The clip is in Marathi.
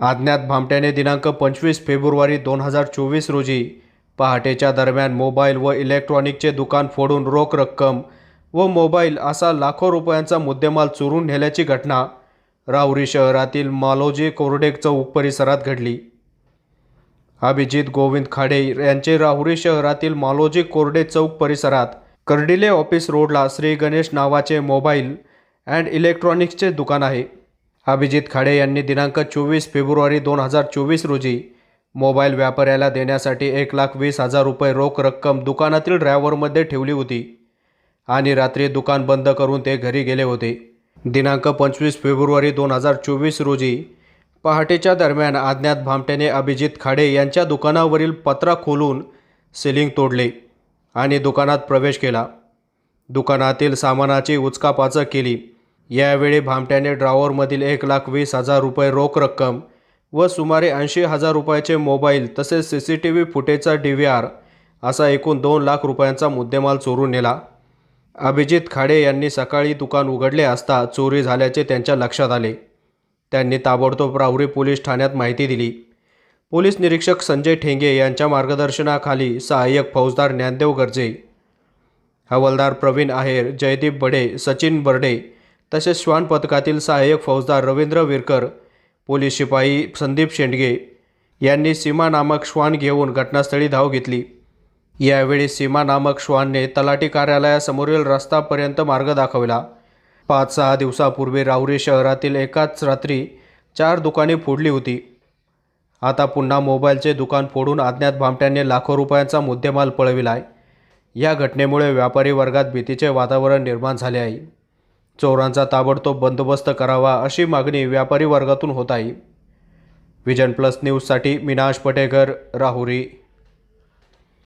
अज्ञात भामट्याने दिनांक पंचवीस फेब्रुवारी दोन हजार चोवीस रोजी पहाटेच्या दरम्यान मोबाईल व इलेक्ट्रॉनिकचे दुकान फोडून रोख रक्कम व मोबाईल असा लाखो रुपयांचा मुद्देमाल चोरून नेल्याची घटना राहुरी शहरातील मालोजी कोरडे चौक परिसरात घडली. अभिजित गोविंद खाडे यांचे राहुरी शहरातील मालोजी कोरडे चौक परिसरात कर्डिले ऑफिस रोडला श्री गणेश नावाचे मोबाईल अँड इलेक्ट्रॉनिक्सचे दुकान आहे. अभिजित खाडे यांनी दिनांक चोवीस फेब्रुवारी दोन हजार चोवीस रोजी मोबाईल व्यापाऱ्याला देण्यासाठी एक लाख वीस हजार रुपये रोख रक्कम दुकानातील ड्रायव्हरमध्ये ठेवली होती आणि रात्री दुकान बंद करून ते घरी गेले होते. दिनांक पंचवीस फेब्रुवारी दोन हजार चोवीस रोजी पहाटेच्या दरम्यान अज्ञात भामट्याने अभिजित खाडे यांच्या दुकानावरील पत्रा खोलून सिलिंग तोडले आणि दुकानात प्रवेश केला. दुकानातील सामानाची उचकापाचक केली. यावेळी भामट्याने ड्रॉवरमधील एक लाख वीस हजार रुपये रोख रक्कम व सुमारे ऐंशी हजार रुपयाचे मोबाईल तसेच सी सी टी व्ही फुटेजचा डी व्ही आर असा एकूण दोन लाख रुपयांचा मुद्देमाल चोरून नेला. अभिजित खाडे यांनी सकाळी दुकान उघडले असता चोरी झाल्याचे त्यांच्या लक्षात आले. त्यांनी ताबडतोब राहुरी पोलीस ठाण्यात माहिती दिली. पोलीस निरीक्षक संजय ठेंगे यांच्या मार्गदर्शनाखाली सहाय्यक फौजदार ज्ञानदेव गर्जे हवालदार प्रवीण आहेर जयदीप बडे सचिन बर्डे तसेच श्वान पथकातील सहाय्यक फौजदार रवींद्र विरकर पोलीस शिपाई संदीप शेंडगे यांनी सीमा नामक श्वान घेऊन घटनास्थळी धाव घेतली. यावेळी सीमा नामक श्वानने तलाठी कार्यालयासमोरील रस्तापर्यंत मार्ग दाखवला. पाच सहा दिवसापूर्वी राहुरी शहरातील एकाच रात्री चार दुकाने फोडली होती. आता पुन्हा मोबाईलचे दुकान फोडून अज्ञात भामट्यांनी लाखो रुपयांचा मुद्देमाल पळविला आहे या घटनेमुळे व्यापारी वर्गात भीतीचे वातावरण निर्माण झाले आहे. चोरांचा ताबडतोब बंदोबस्त करावा अशी मागणी व्यापारी वर्गातून होत आहे. विजन प्लस न्यूजसाठी मिनाश पटेकर राहुरी.